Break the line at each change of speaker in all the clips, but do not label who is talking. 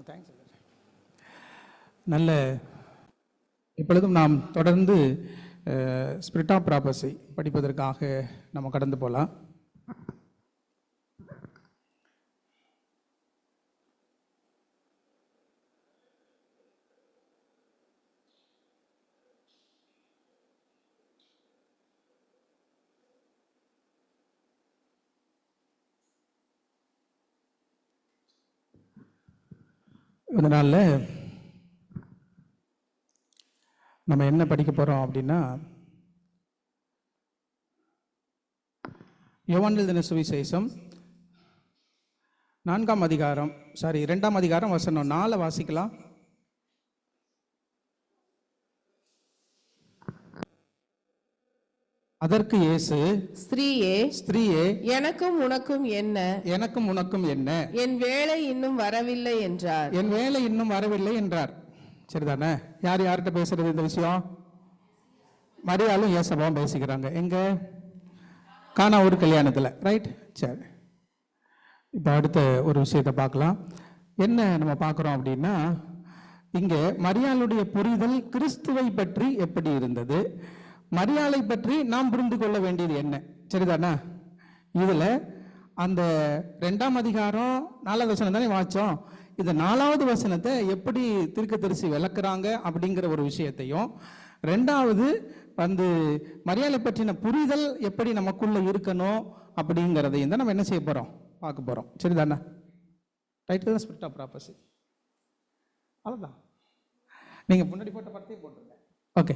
Thanks நல்ல இப்பொழுதும் நாம் தொடர்ந்து ஸ்பிரிட் ஆஃப் ப்ராப்பர்ஸை படிப்பதற்காக நம்ம கடந்து போகலாம். இதனால் நம்ம என்ன படிக்க போகிறோம் அப்படின்னா யோவான் தின சுவிசேஷம்? நான்காம் அதிகாரம் சாரி இரண்டாம் அதிகாரம் வசனம். நாளை வாசிக்கலாம். அதற்கு இயேசு
ஸ்திரீயே
ஸ்திரீயே
எனக்கும் உனக்கும் என்ன?
எனக்கும் உனக்கும் என்ன?
என் வேலை இன்னும் வரவில்லை என்றார்.
என் வேலை இன்னும் வரவில்லை என்றார். சரிதானே? யார் யார்கிட்ட பேசுறது இந்த விஷயம்? மரியாளும் ஏசபாவும் பேசிக்கிறாங்க. எங்க? காணா ஒரு கல்யாணத்தில். ரைட் சரி. இப்போ அடுத்த ஒரு விஷயத்தை பார்க்கலாம். என்ன நம்ம பார்க்குறோம் அப்படின்னா இங்கே மரியாளுடைய புரிதல் கிறிஸ்துவை பற்றி எப்படி இருந்தது? மரியாளை பற்றி நாம் புரிந்து கொள்ள வேண்டியது என்ன? சரிதானா? இதில் அந்த ரெண்டாம் அதிகாரம் நாலாவது வசனம் தானே வாச்சோம் இந்த நாலாவது வசனத்தை எப்படி தீர்க்கதரிசி விளக்குறாங்க அப்படிங்கிற ஒரு விஷயத்தையும் ரெண்டாவது வந்து மரியாதை பற்றின புரிதல் எப்படி நமக்குள்ள இருக்கணும் அப்படிங்கிறதையும் தான் நம்ம என்ன செய்ய போகிறோம் பார்க்க போகிறோம் சரிதானே? ரைட் தான் ஸ்பிரிட் ஆஃப் ப்ராப்பர்சி அவ்வளோதான் நீங்கள் முன்னாடி போட்ட படத்தையும் போட்டுருங்க. ஓகே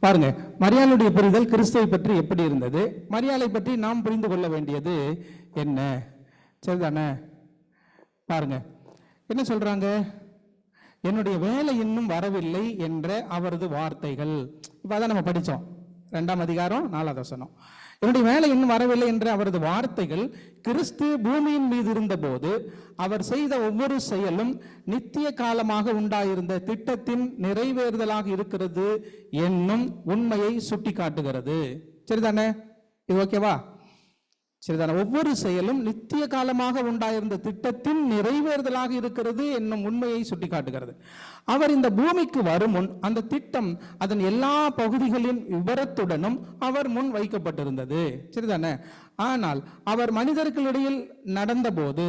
பாருங்க மரியாளுடைய புரிதல் கிறிஸ்துவை பற்றி எப்படி இருந்தது? மரியாதை பற்றி நாம் புரிந்து கொள்ள வேண்டியது என்ன? சரிதானே? பாருங்க என்ன சொல்றாங்க? என்னுடைய வேலை இன்னும் வரவில்லை என்ற அவரது வார்த்தைகள். இப்போ அதான் நம்ம படித்தோம் ரெண்டாம் அதிகாரம் நாலாவது வசனம். என்னுடைய வேலை இன்னும் வரவில்லை என்ற அவரது வார்த்தைகள் கிறிஸ்து பூமியின் மீது இருந்தபோது அவர் செய்த ஒவ்வொரு செயலும் நித்திய காலமாக உண்டாயிருந்த திட்டத்தின் நிறைவேறுதலாக இருக்கிறது என்னும் உண்மையை சுட்டி காட்டுகிறது சரிதானே? இது ஓகேவா? சரிதானே ஒவ்வொரு செயலும் நித்திய காலமாக உண்டாயிருந்த திட்டத்தின் நிறைவேறுதலாக இருக்கிறது என்னும் உண்மையை சுட்டிக்காட்டுகிறது. அவர் இந்த பூமிக்கு வரும் முன் அந்த திட்டம் அதன் எல்லா பகுதிகளின் விவரத்துடனும் அவர் முன் வைக்கப்பட்டிருந்தது. சரிதானே ஆனால் அவர் மனிதர்களிடையில் நடந்தபோது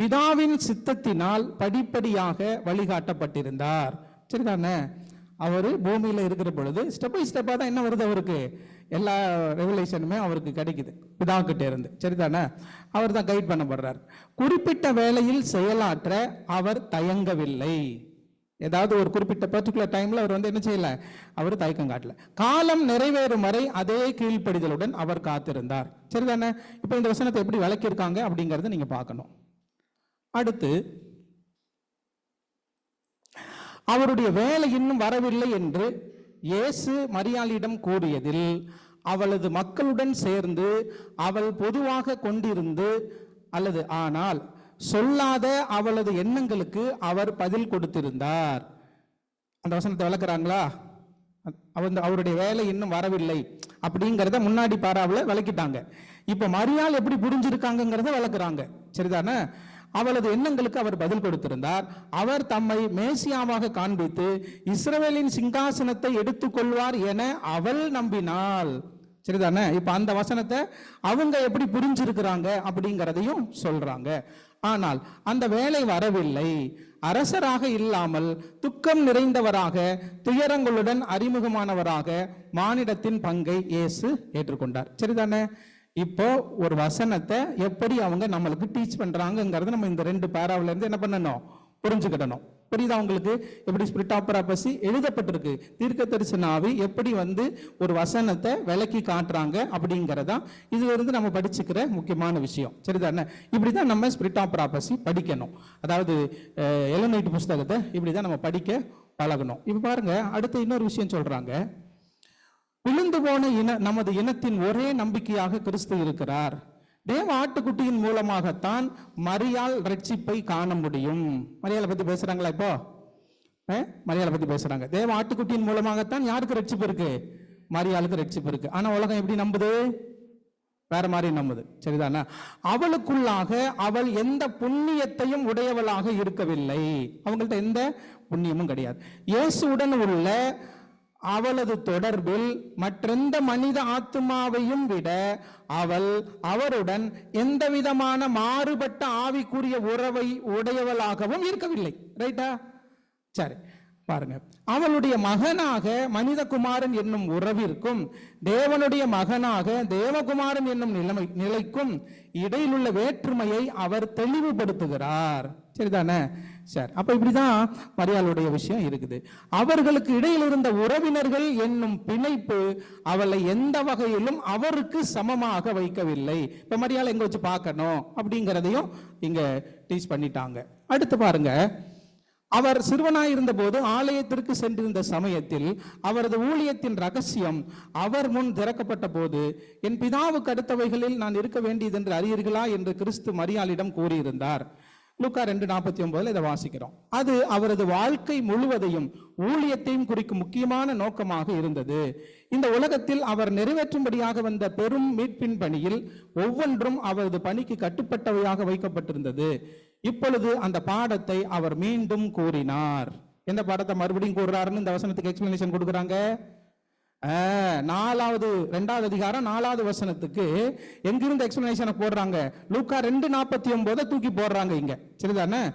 பிதாவின் சித்தத்தினால் படிப்படியாக வழிகாட்டப்பட்டிருந்தார். சரிதானே அவர் பூமியில் இருக்கிற பொழுது ஸ்டெப் பை ஸ்டெப்பாக தான் என்ன வருது அவருக்கு? எல்லா ரெகுலேஷனுமே அவருக்கு கிடைக்குது. பிதாக்கிட்ட இருந்து. சரிதானே? அவர் தான் கைட் பண்ணப்படுறார். குறிப்பிட்ட வேலையில் செயலாற்ற அவர் தயங்கவில்லை. ஏதாவது ஒரு குறிப்பிட்ட பர்டிகுலர் டைமில் அவர் வந்து என்ன செய்யலை? அவர் தயக்கம் காட்டல. காலம் நிறைவேறும் வரை அதே கீழ்ப்படிதலுடன் அவர் காத்திருந்தார். சரிதானே? இப்போ இந்த வசனத்தை எப்படி விளக்கியிருக்காங்க அப்படிங்கிறத நீங்கள் பார்க்கணும். அடுத்து அவருடைய வேலை இன்னும் வரவில்லை என்று இயேசு மரியாளிடம் கூறியதில் அவளது மக்களுடன் சேர்ந்து அவள் பொதுவாக கொண்டிருந்து அல்லது ஆனால் சொல்லாத அவளது எண்ணங்களுக்கு அவர் பதில் கொடுத்திருந்தார். அந்த வசனத்தை விளக்குறாங்களா? அவன் அவருடைய வேலை இன்னும் வரவில்லை அப்படிங்கிறத முன்னாடி பாராவில் விளக்கிட்டாங்க. இப்போ மரியாள் எப்படி புரிஞ்சிருக்காங்கங்கிறத விளக்குறாங்க. சரிதானே? அவளது எண்ணங்களுக்கு அவர் பதில் கொடுத்திருந்தார். அவர் தம்மை மேசியாவாக காண்பித்து இஸ்ரவேலின் சிங்காசனத்தை எடுத்துக்கொள்வார் என அவள் நம்பினாள். சரிதானே? இப்ப அந்த வசனத்தை அவங்க எப்படி புரிஞ்சிருக்கிறாங்க அப்படிங்கிறதையும் சொல்றாங்க. ஆனால் அந்த வேலை வரவில்லை. அரசராக இல்லாமல் துக்கம் நிறைந்தவராக துயரங்களுடன் அறிமுகமானவராக மானிடத்தின் பங்கை இயேசு ஏற்றுக்கொண்டார். சரிதானே? இப்போ ஒரு வசனத்தை எப்படி அவங்க நம்மளுக்கு டீச் பண்றாங்கிறத நம்ம இந்த ரெண்டு பேராவில இருந்து என்ன பண்ணணும்? புரிஞ்சுக்கிடணும். புரியுதா உங்களுக்கு? எப்படி ஸ்பிரிட் ஆஃப் ப்ராப்பர்சி எழுதப்பட்டிருக்கு? தீர்க்க தரிசனாவி எப்படி வந்து ஒரு வசனத்தை விளக்கி காட்டுறாங்க அப்படிங்கிறதா இது வந்து நம்ம படிச்சுக்கிற முக்கியமான விஷயம். சரிதானே? இப்படி தான் நம்ம ஸ்பிரிட் ஆஃப் ப்ராப்பர்சி படிக்கணும். அதாவது எலநைட் புஸ்தகத்தை இப்படி தான் நம்ம படிக்க பழகணும். இப்போ பாருங்க அடுத்து இன்னொரு விஷயம் சொல்றாங்க. விழுந்து போன இன நமது இனத்தின் ஒரே நம்பிக்கையாக கிறிஸ்து இருக்கிறார். தேவ ஆட்டுக்குட்டியின் மூலமாகத்தான் மரியாள் ரட்சிப்பை காண முடியும். மரியாதை பத்தி பேசுறாங்களா இப்போ? மரியாதை பத்தி பேசுறாங்க. தேவ ஆட்டுக்குட்டியின் மூலமாகத்தான் யாருக்கு ரட்சிப்பு இருக்கு? மரியாளுக்கு ரட்சிப்பு இருக்கு. ஆனா உலகம் எப்படி நம்புது? வேற மாதிரி நம்புது. சரிதானா? அவளுக்குள்ளாக அவள் எந்த புண்ணியத்தையும் உடையவளாக இருக்கவில்லை. அவங்கள்ட்ட எந்த புண்ணியமும் கிடையாது. இயேசுடன் உள்ள அவளது தொடர்பில் மற்றெந்த மனித ஆத்மாவையும் விட அவள் அவருடன் எந்த விதமான மாறுபட்ட ஆவிக்குரிய உறவை உடையவளாகவும் இருக்கவில்லை. ரைட்டா சரி பாருங்க. அவளுடைய மகனாக மனிதகுமாரன் என்னும் உறவிற்கும் தேவனுடைய மகனாக தேவகுமாரன் என்னும் நிலைமை நிலைக்கும் இடையிலுள்ள வேற்றுமையை அவர் தெளிவுபடுத்துகிறார். சரிதானே? சரி அப்ப இப்படிதான் மரியாளுடைய விஷயம் இருக்குது. அவர்களுக்கு இடையில் இருந்த உறவினர்கள் என்னும் பிணைப்பு அவளை எந்த வகையிலும் அவருக்கு சமமாக வைக்கவில்லை. இப்ப மரியாதை எங்க வச்சு பார்க்கணும்? அப்படிங்கிறதையும் இங்க டீச் பண்ணிட்டாங்க. அடுத்து பாருங்க. அவர் சிறுவனாய் இருந்தபோது ஆலயத்திற்கு சென்றிருந்த சமயத்தில் அவரது ஊழியத்தின் ரகசியம் அவர் முன் திறக்கப்பட்ட போது என் பிதாவுக்கு அடுத்தவைகளில் நான் இருக்க வேண்டியது என்று அறியீர்களா? என்று கிறிஸ்து மரியாளிடம் கூறியிருந்தார். லுக்கா ரெண்டு நாற்பத்தி ஒன்பதுல இதை வாசிக்கிறோம். அது அவரது வாழ்க்கை முழுவதையும் ஊழியத்தையும் குறிக்கும் முக்கியமான நோக்கமாக இருந்தது. இந்த உலகத்தில் அவர் நிறைவேற்றும்படியாக வந்த பெரும் மீட்பின் பணியில் ஒவ்வொன்றும் அவரது பணிக்கு கட்டுப்பட்டவையாக வைக்கப்பட்டிருந்தது. இப்பொழுது அந்த பாடத்தை அவர் மீண்டும் கூறினார். எந்த பாடத்தை மறுபடியும் கூறுறாருன்னு இந்த வசனத்துக்கு எக்ஸ்பிளனேஷன் கொடுக்குறாங்க? நாலாவது ரெண்டாவது அதிகாரம் நாலாவது வசனத்துக்கு எங்கிருந்து எக்ஸ்பிளனேஷனை போடுறாங்க? லூக்கா ரெண்டு நாற்பத்தி ஒன்பதை தூக்கி போடுறாங்க இங்க. சரிதானே?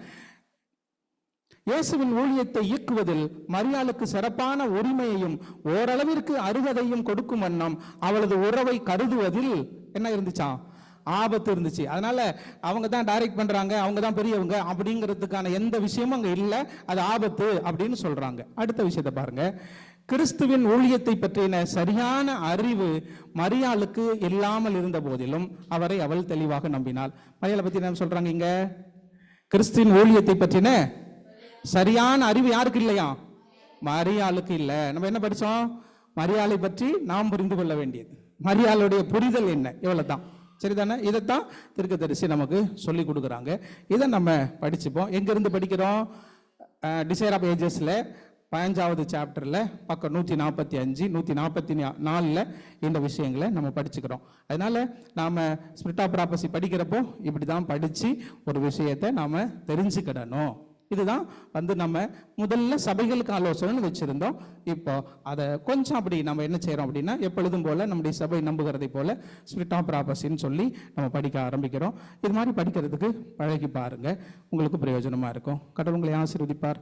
இயேசுவின் ஊழியத்தை இயக்குவதில் மரியாளுக்கு சிறப்பான உரிமையையும் ஓரளவிற்கு அருகதையும் கொடுக்கும் வண்ணம் அவளது உறவை கருதுவதில் என்ன இருந்துச்சான் ஆபத்து இருந்துச்சு. அதனால அவங்க தான் டைரக்ட் பண்றாங்க அவங்க தான் பெரியவங்க அப்படிங்கிறதுக்கான எந்த விஷயமும் அங்கே இல்லை. அது ஆபத்து அப்படின்னு சொல்றாங்க. அடுத்த விஷயத்தை பாருங்க. கிறிஸ்துவின் ஊழியத்தை பற்றின சரியான அறிவு மரியாளுக்கு இல்லாமல் இருந்த போதிலும் அவரை அவள் தெளிவாக நம்பினாள். மரியாதை பத்தி என்ன சொல்றாங்க இங்க? கிறிஸ்துவின் ஊழியத்தை பற்றின சரியான அறிவு யாருக்கு இல்லையா? மரியாளுக்கு இல்லை. நம்ம என்ன படித்தோம் மரியாளை பற்றி நாம் புரிந்து கொள்ள வேண்டியது. மரியாளுடைய புரிதல் என்ன? இவ்வளோ தான் சரிதானே? இதைத்தான் திருக்கதரிசி நமக்கு சொல்லி கொடுக்குறாங்க. இதை நம்ம படிச்சுப்போம். எங்கேருந்து படிக்கிறோம்? டிசைர் ஆஃப் ஏஜஸில் பதினஞ்சாவது சாப்டரில் பக்கம் நூற்றி நாற்பத்தி அஞ்சு நூற்றி நாற்பத்தி நாலில் இந்த விஷயங்களை நம்ம படிச்சுக்கிறோம். அதனால் நாம் ஸ்பிரிட் ஆஃப் ப்ராப்பர்சி படிக்கிறப்போ இப்படி தான் படித்து ஒரு விஷயத்தை நாம் தெரிஞ்சுக்கிடணும். இதுதான் வந்து நம்ம முதல்ல சபைகளுக்கு ஆலோசனை வச்சுருந்தோம். இப்போ அதை கொஞ்சம் அப்படி நம்ம என்ன செய்கிறோம் அப்படின்னா எப்பொழுதும் போல் நம்முடைய சபை நம்புகிறதை போல் ஸ்பிரிட் ஆஃப் ப்ராபஸின்னு சொல்லி நம்ம படிக்க ஆரம்பிக்கிறோம். இது மாதிரி படிக்கிறதுக்கு பழகி பாருங்கள் உங்களுக்கு பிரயோஜனமாக இருக்கும். கடவுள் உங்களை ஆசீர்வதிப்பார்.